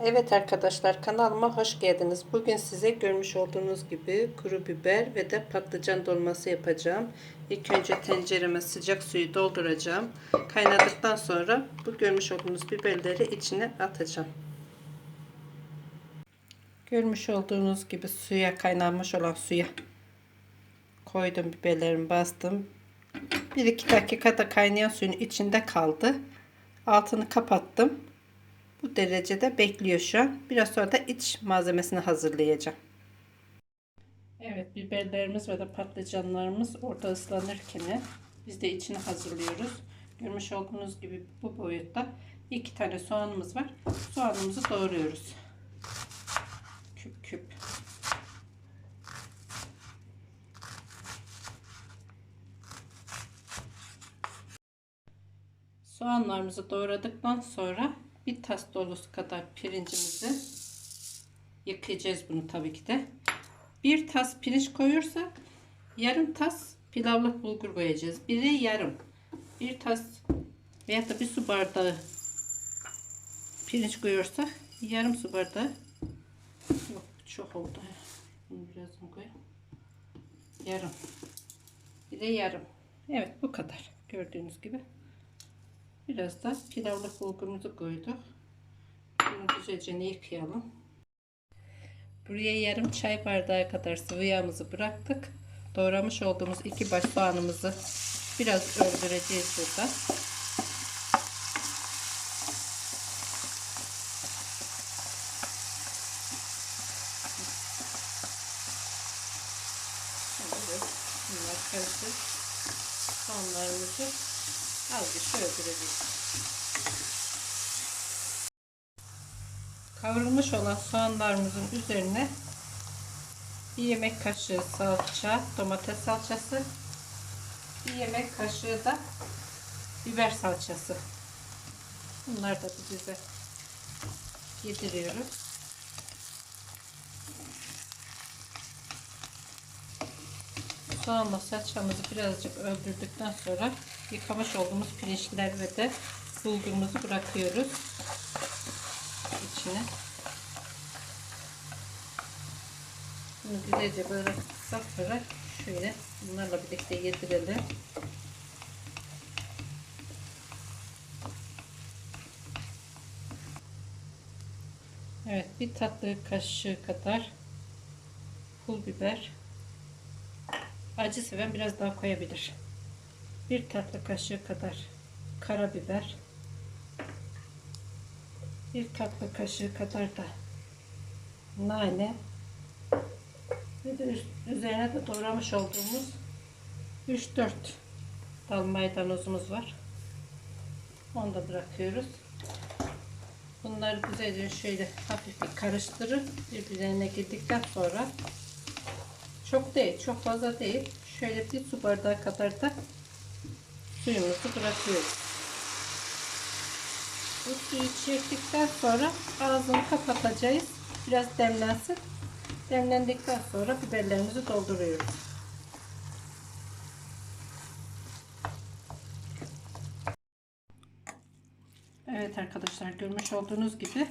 Evet arkadaşlar kanalıma hoş geldiniz. Bugün size görmüş olduğunuz gibi kuru biber ve de patlıcan dolması yapacağım. İlk önce tencereme sıcak suyu dolduracağım. Kaynadıktan sonra bu görmüş olduğunuz biberleri içine atacağım. Görmüş olduğunuz gibi suya kaynamış olan suya koydum biberlerimi bastım. 1-2 dakikada kaynayan suyun içinde kaldı. Altını kapattım. Bu derecede bekliyor şu an. Biraz sonra da iç malzemesini hazırlayacağım. Evet biberlerimiz ve de patlıcanlarımız orada ıslanırken biz de içini hazırlıyoruz. Görmüş olduğunuz gibi bu boyutta iki tane soğanımız var. Soğanımızı doğruyoruz. Küp küp. Soğanlarımızı doğradıktan sonra bir tas dolusu kadar pirincimizi yıkayacağız bunu tabii ki de. Bir tas pirinç koyursak yarım tas pilavlık bulgur koyacağız. Biri yarım. Bir tas veya da bir su bardağı pirinç koyuyorsak yarım su bardağı yok çok oldu. Bunu biraz koyayım? Yarım. Bir de yarım. Evet bu kadar. Gördüğünüz gibi. Biraz da pilavlık bulgurumuzu koyduk. Bunu güzelce yıkayalım. Buraya yarım çay bardağı kadar sıvı yağımızı bıraktık. Doğramış olduğumuz iki baş soğanımızı biraz öldüreceğiz burada. Bunlar karışık. Soğanlarımızı az bir şey öldüreceğiz. Kavrulmuş olan soğanlarımızın üzerine bir yemek kaşığı salça, domates salçası, bir yemek kaşığı da biber salçası. Bunlar da bize yediriyoruz. Soğanla salçamızı birazcık öldürdükten sonra yıkamış olduğumuz pirinçler ve de bulgurumuzu bırakıyoruz içine. Bunu güzelce bıraktıktan sonra şöyle bunlarla birlikte yedirelim. Evet bir tatlı kaşığı kadar pul biber acı seven biraz daha koyabilir. Bir tatlı kaşığı kadar karabiber bir tatlı kaşığı kadar da nane ve de üzerine de doğramış olduğumuz 3-4 dal maydanozumuz var. Onu da bırakıyoruz. Bunları güzelce şöyle hafif bir karıştırıp birbirlerine girdikten sonra çok değil, çok fazla değil. Şöyle bir su bardağı kadar da suyumuzu bırakıyoruz. Bu suyu çektikten sonra ağzını kapatacağız. Biraz demlensin. Demlendikten sonra biberlerimizi dolduruyoruz. Evet arkadaşlar görmüş olduğunuz gibi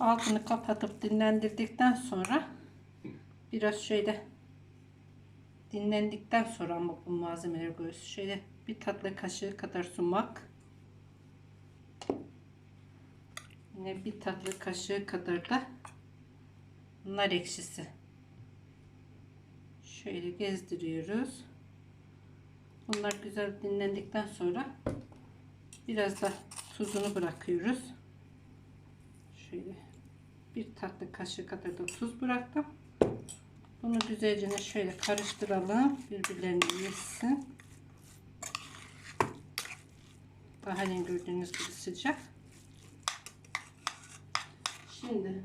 altını kapatıp dinlendirdikten sonra biraz şöyle dinlendikten sonra ama bu malzemeleri koyuyoruz. Şöyle bir tatlı kaşığı kadar sumak Yine bir tatlı kaşığı kadar da nar ekşisi. Şöyle gezdiriyoruz. Bunlar güzel dinlendikten sonra biraz da tuzunu bırakıyoruz. Şöyle bir tatlı kaşığı kadar da tuz bıraktım. Bunu güzelce şöyle karıştıralım. Birbirlerini yesin. Daha halen gördüğünüz gibi sıcak. Şimdi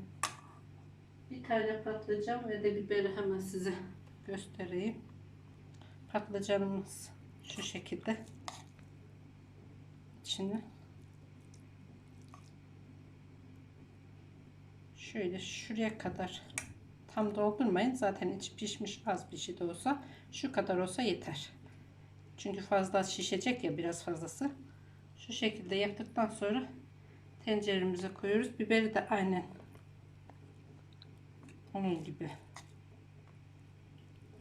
bir tane patlıcan ve de biberi hemen size göstereyim. Patlıcanımız şu şekilde. İçine şöyle şuraya kadar tam doldurmayın. Zaten içi pişmiş az bir şey de olsa şu kadar olsa yeter. Çünkü fazla şişecek ya biraz fazlası. Şu şekilde yaptıktan sonra tenceremize koyuyoruz. Biberi de aynen onun gibi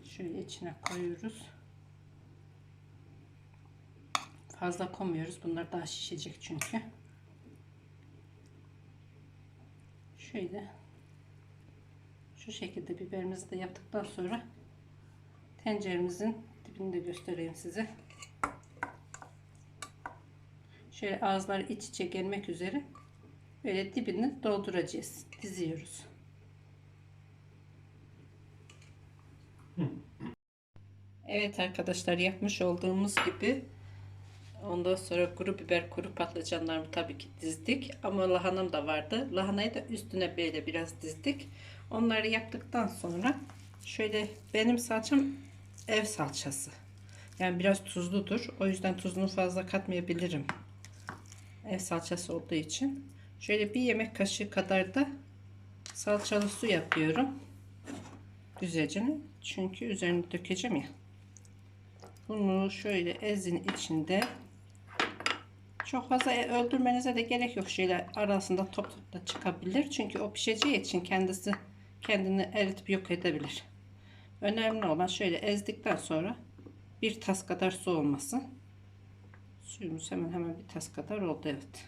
şöyle içine koyuyoruz. Fazla koymuyoruz. Bunlar daha şişecek çünkü. Şöyle şu şekilde biberimizi de yaptıktan sonra tenceremizin dibini de göstereyim size. Şöyle ağızları iç içe gelmek üzere böyle dibini dolduracağız. Diziyoruz. Evet arkadaşlar yapmış olduğumuz gibi ondan sonra kuru biber kuru patlıcanlarımı tabii ki dizdik ama lahanam da vardı. Lahanayı da üstüne böyle biraz dizdik. Onları yaptıktan sonra şöyle benim salçam ev salçası. Yani biraz tuzludur. O yüzden tuzunu fazla katmayabilirim. Ev salçası olduğu için. Şöyle bir yemek kaşığı kadar da salçalı su yapıyorum. Güzelce. Çünkü üzerine dökeceğim ya. Bunu şöyle ezin içinde çok fazla öldürmenize de gerek yok. Şöyle arasında top top da çıkabilir. Çünkü o pişeceği için kendisi kendini eritip yok edebilir. Önemli olan şöyle ezdikten sonra bir tas kadar su olması. Suyumuz hemen hemen bir tas kadar oldu evet.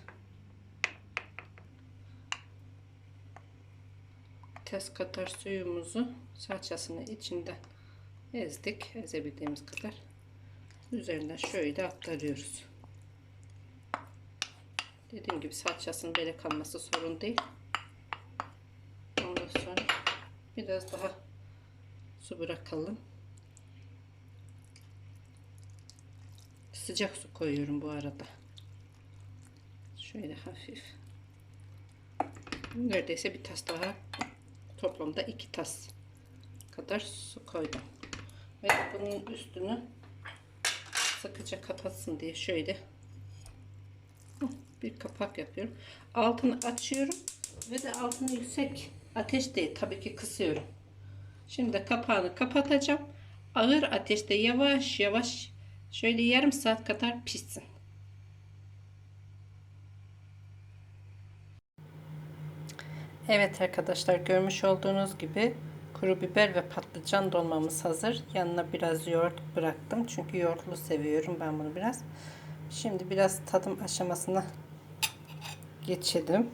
Tas kadar suyumuzu salçasını içinde ezdik. Ezebildiğimiz kadar. Üzerinden şöyle aktarıyoruz. Dediğim gibi salçasının böyle kalması sorun değil. Ondan sonra biraz daha su bırakalım. Sıcak su koyuyorum bu arada. Şöyle hafif. Neredeyse bir tas daha toplamda iki tas kadar su koydum. Ve bunun üstünü sıkıca kapatsın diye şöyle bir kapak yapıyorum. Altını açıyorum ve de altını yüksek ateş değil tabii ki kısıyorum. Şimdi kapağını kapatacağım. Ağır ateşte yavaş yavaş şöyle yarım saat kadar pişsin. Evet arkadaşlar görmüş olduğunuz gibi kuru biber ve patlıcan dolmamız hazır. Yanına biraz yoğurt bıraktım. Çünkü yoğurtlu seviyorum ben bunu biraz. Şimdi biraz tadım aşamasına geçelim.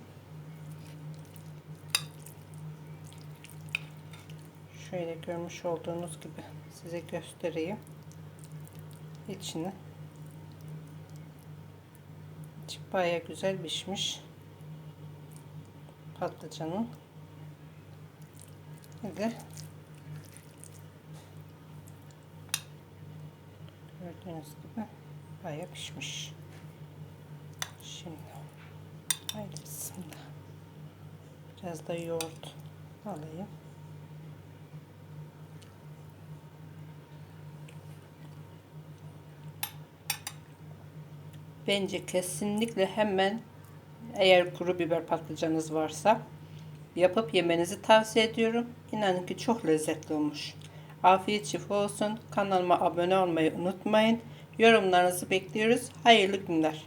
Şöyle görmüş olduğunuz gibi size göstereyim. İçini. İçi baya güzel pişmiş. Patlıcanın. Bir de gördüğünüz gibi baya pişmiş. Şimdi haydi bismillah. Biraz da yoğurt alayım. Bence kesinlikle hemen eğer kuru biber patlıcanınız varsa yapıp yemenizi tavsiye ediyorum. İnanın ki çok lezzetli olmuş. Afiyet şifa olsun. Kanalıma abone olmayı unutmayın. Yorumlarınızı bekliyoruz. Hayırlı günler.